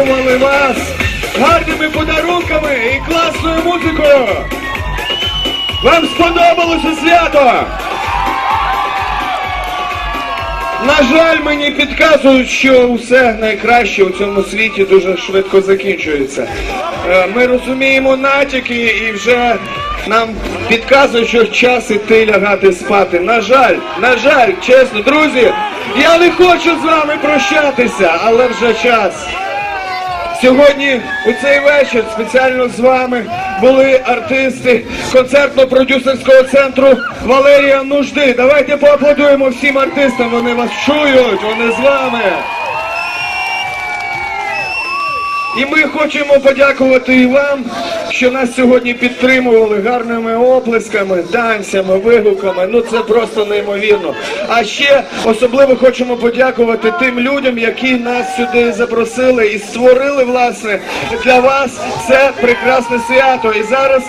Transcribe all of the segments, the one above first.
спеціально вас гарними подарунками і класною музикою. Вам сподобалося свято? На жаль, мені підказують, що все найкраще у цьому світі дуже швидко закінчується. Е, Ми розуміємо натяки і вже нам підказують, що час іти лягати спати. На жаль, на жаль, чесно, друзі, я не хочу з вами прощатися, але вже час. Сьогодні у цей вечір спеціально з вами були артисти концертно-продюсерського центру Валерія Нужди. Давайте поаплодуємо всім артистам, вони вас чують, вони з вами. І ми хочемо подякувати і вам, що нас сьогодні підтримували гарними оплесками, танцями, вигуками. Ну це просто неймовірно. А ще особливо хочемо подякувати тим людям, які нас сюди запросили і створили власне для вас це прекрасне свято. І зараз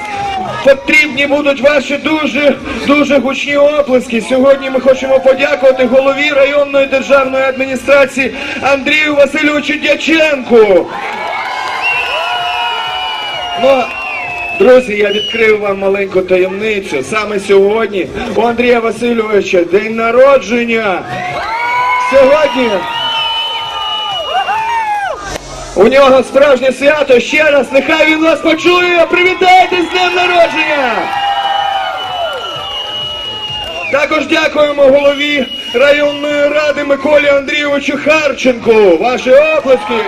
потрібні будуть ваші дуже дуже гучні оплески. Сьогодні ми хочемо подякувати голові районної державної адміністрації Андрію Васильовичу Дяченку. Ну, друзі, я відкрив вам маленьку таємницю. Саме сьогодні у Андрія Васильовича день народження. Сьогодні у нього справжнє свято. Ще раз, нехай він вас почує. Привітайте з днем народження! Також дякуємо голові районної ради Миколі Андрійовичу Харченку. Ваші оплески.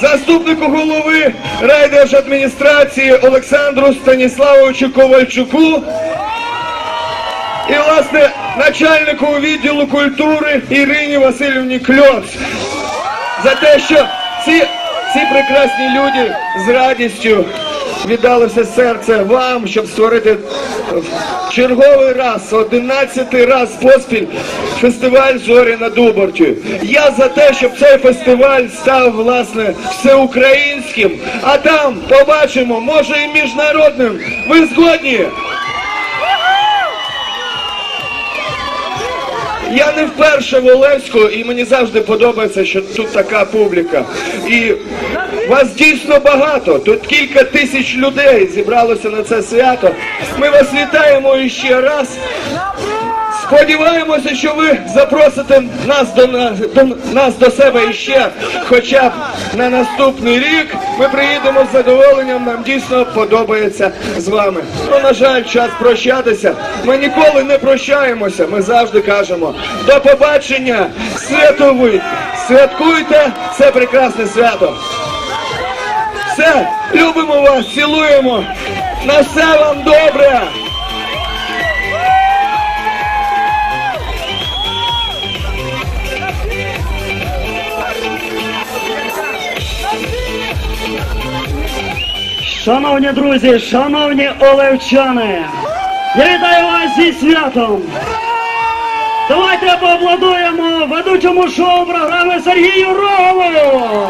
Заступнику голови райдержадміністрації Олександру Станіславовичу Ковальчуку і, власне, начальнику відділу культури Ірині Васильівні Кльоц за те, що ці, ці прекрасні люди з радістю віддали все серце вам, щоб створити в черговий раз, одинадцятий раз поспіль фестиваль Зорі на Дуборті. Я за те, щоб цей фестиваль став власне всеукраїнським, а там побачимо, може і міжнародним. Ви згодні? Я не вперше в Олевську, і мені завжди подобається, що тут така публіка. І вас дійсно багато. Тут кілька тисяч людей зібралося на це свято. Ми вас вітаємо іще раз. Сподіваємося, що ви запросите нас до, на- до нас до себе іще, хоча б на наступний рік. Ми приїдемо з задоволенням. Нам дійсно подобається з вами. Ну, на жаль, час прощатися. Ми ніколи не прощаємося. Ми завжди кажемо до побачення, святовий. Святкуйте це прекрасне свято. Любимо вас, цілуємо. На все вам добре. Шановні друзі, шановні олевчани, я вітаю вас зі святом. Давайте поаплодуємо ведучому шоу програми Сергію Рогову.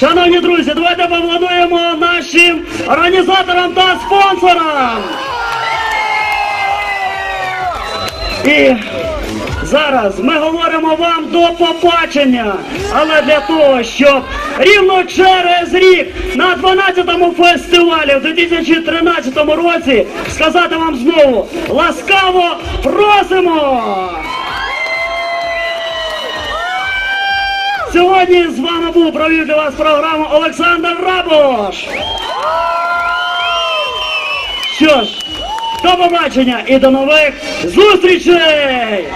Шановні друзі, давайте поаплодуємо нашим організаторам та спонсорам. І Зараз ми говоримо вам до побачення, але для того, щоб рівно через рік на 12-му фестивалі в 2013 році сказати вам знову ласкаво просимо! Сьогодні з вами був провів для вас програму Олександр Рабош. Що ж, до побачення і до нових зустрічей!